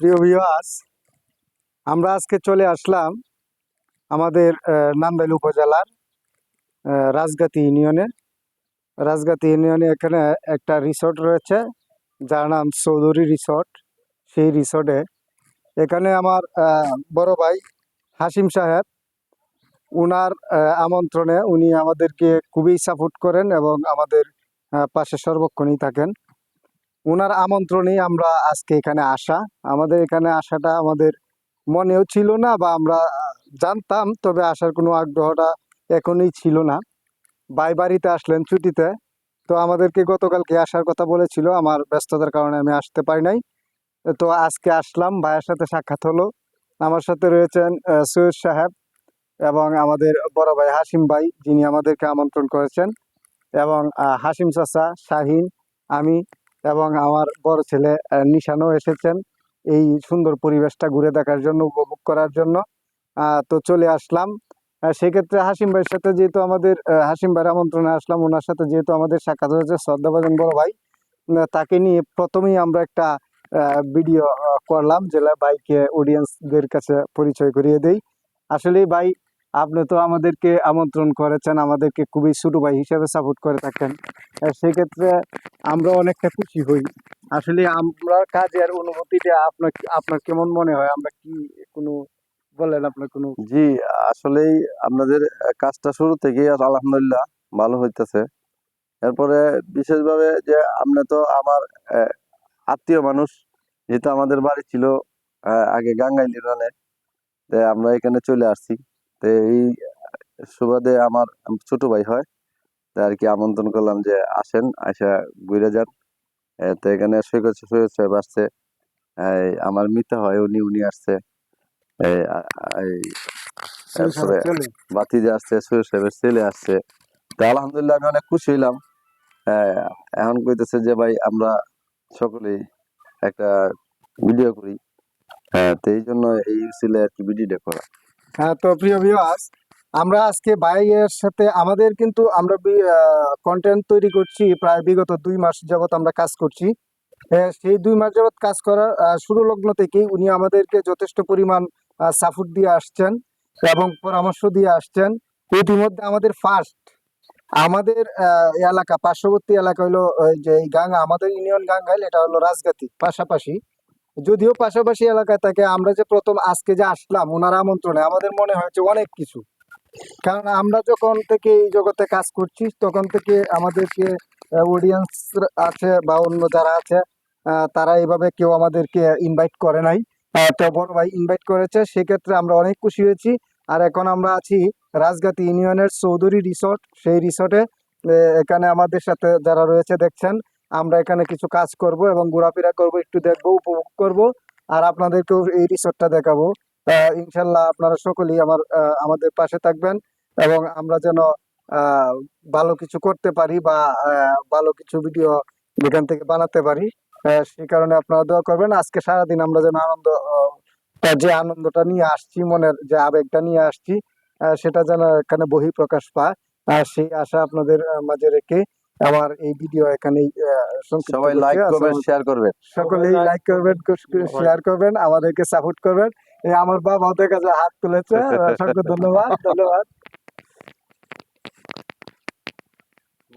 প্রিয় ভিউয়ার্স আমরা আজকে চলে আসলাম আমাদের নান্দাইল উপজেলার রাজগাতি ইউনিয়নে। রাজগাতি ইউনিয়নে এখানে একটা রিসোর্ট রয়েছে, যার নাম চৌধুরী রিসোর্ট সেই রিসোর্টে এখানে আমার বড় ভাই হাসিম সাহেব, উনার আমন্ত্রণে উনি আমাদেরকে খুবই সাপোর্ট করেন এবং আমাদের পাশে সর্বক্ষণই থাকেন। ওনার আমন্ত্রণেই আমরা আজকে এখানে আসা। আমাদের এখানে আসাটা আমাদের মনেও ছিল না বা আমরা জানতাম, তবে আসার কোনো আগ্রহটা এখনই ছিল না। ভাই বাড়িতে আসলেন ছুটিতে। তো আমাদেরকে গতকালকে আসার কথা বলেছিল, আমার ব্যস্ততার কারণে আমি আসতে পারি নাই। তো আজকে আসলাম, ভাইয়ের সাথে সাক্ষাৎ হলো। আমার সাথে রয়েছেন সৈয়দ সাহেব এবং আমাদের বড় ভাই হাসিম ভাই, যিনি আমাদেরকে আমন্ত্রণ করেছেন এবং হাসিম চাচা, শাহিন, আমি এবং আমার বড় ছেলে নিশানও এসেছেন এই সুন্দর পরিবেশটা ঘুরে দেখার জন্য, উপভোগ করার জন্য। তো চলে আসলাম। সেক্ষেত্রে হাসিম ভাইয়ের সাথে যেহেতু আমাদের হাসিম ভাইয়ের আমন্ত্রণে আসলাম, ওনার সাথে যেহেতু আমাদের সাক্ষাৎ হয়েছে শ্রদ্ধাভাজন বড় ভাই তাকে নিয়ে প্রথমেই আমরা একটা ভিডিও করলাম, যেটা বাইকে অডিয়েন্সদের কাছে পরিচয় করিয়ে দেই। আসলে ভাই আপনি তো আমাদেরকে আমন্ত্রণ করেছেন, আমাদেরকে খুবই ছোট ভাই হিসাবে সাপোর্ট করে থাকেন। সেক্ষেত্রে আমরা অনেকটা খুশি হই। আসলে আমরা কাজের অনুভূতিটা আপনার আপনার কেমন মনে হয়? আমরা কি কোনো, বলেন আপনার কোনো জি, আসলেই আপনাদের কাজটা শুরু থেকেই আলহামদুলিল্লাহ ভালো হইতেছে। এরপরে বিশেষভাবে যে আপনি তো আমার আত্মীয় মানুষ, যেহেতু আমাদের বাড়ি ছিল আগে গাঙ্গাইল ইউনিয়নে আমরা এখানে চলে আসছি। তো এই সুবাদে আমার ছোট ভাই হয় তো আর কি আমন্ত্রণ করলাম যে আসেন আসা ঘুরে যান। তো এখানে সৈকত সৈয়দ সাহেব আসছে আমার মিতা হয় উনি উনি আসছে। তারপরে বাতিজা আসছে সৈয়দ সাহেবের ছেলে আসছে। তো আলহামদুলিল্লাহ আমি অনেক খুশি হইলাম। এখন কইতেছে যে ভাই আমরা সকলেই একটা ভিডিও করি। হ্যাঁ তো এই জন্য এই ছিল আর কি ভিডিওটা করা। হ্যাঁ তো প্রিয় ভিউয়ার্স আমরা আজকে ভাইয়ের সাথে, আমাদের কিন্তু আমরা কন্টেন্ট তৈরি করছি প্রায় বিগত দুই মাস যাবত আমরা কাজ করছি। সেই দুই মাস যাবত কাজ করার শুরু লগ্ন থেকেই উনি আমাদেরকে যথেষ্ট পরিমাণ সাপোর্ট দিয়ে আসছেন এবং পরামর্শ দিয়ে আসছেন। ইতিমধ্যে আমাদের ফার্স্ট আমাদের এলাকা, পার্শ্ববর্তী এলাকা হলো যে গাঙ্গা আমাদের ইউনিয়ন গাঙ্গাইল এটা হলো রাজগাতি, পাশাপাশি যদিও পাশাপাশি এলাকায় থাকে, আমরা যে প্রথম আজকে যে আসলাম, ওনার আমন্ত্রণে আমাদের মনে হয়েছে অনেক কিছু। কারণ আমরা যখন থেকে এই জগতে কাজ করছি, তখন থেকে আমাদেরকে অডিয়েন্স আছে বা অন্য যারা আছে তারা এভাবে কেউ আমাদেরকে ইনভাইট করে নাই। তো বড় ভাই ইনভাইট করেছে, সেক্ষেত্রে আমরা অনেক খুশি হয়েছি। আর এখন আমরা আছি রাজগাতি ইউনিয়নের চৌধুরী রিসোর্ট সেই রিসোর্টে এখানে আমাদের সাথে যারা রয়েছে, দেখছেন আমরা এখানে কিছু কাজ করব এবং ঘোরাফেরা করব, একটু দেখব, উপভোগ করব আর আপনাদেরকেও এই রিসোর্টটা দেখাবো। ইনশাল্লাহ আপনারা সকলেই আমার আমাদের পাশে থাকবেন এবং আমরা যেন ভালো কিছু করতে পারি বা ভালো কিছু ভিডিও এখান থেকে বানাতে পারি সেই কারণে আপনারা দোয়া করবেন। আজকে সারাদিন আমরা যেন আনন্দ যে আনন্দটা নিয়ে আসছি, মনের যে আবেগটা নিয়ে আসছি সেটা যেন এখানে বহি প্রকাশ পায়। আর সেই আশা আপনাদের মাঝে রেখে আমার এই ভিডিও এখানেই সবাই। লাইক করবেন শেয়ার করবেন সকলেই লাইক করবেন শেয়ার করবেন আমাদেরকে সাপোর্ট করবেন এই আমার বাবা ওদের কাছে হাত তুলেছে অসংখ্য ধন্যবাদ ধন্যবাদ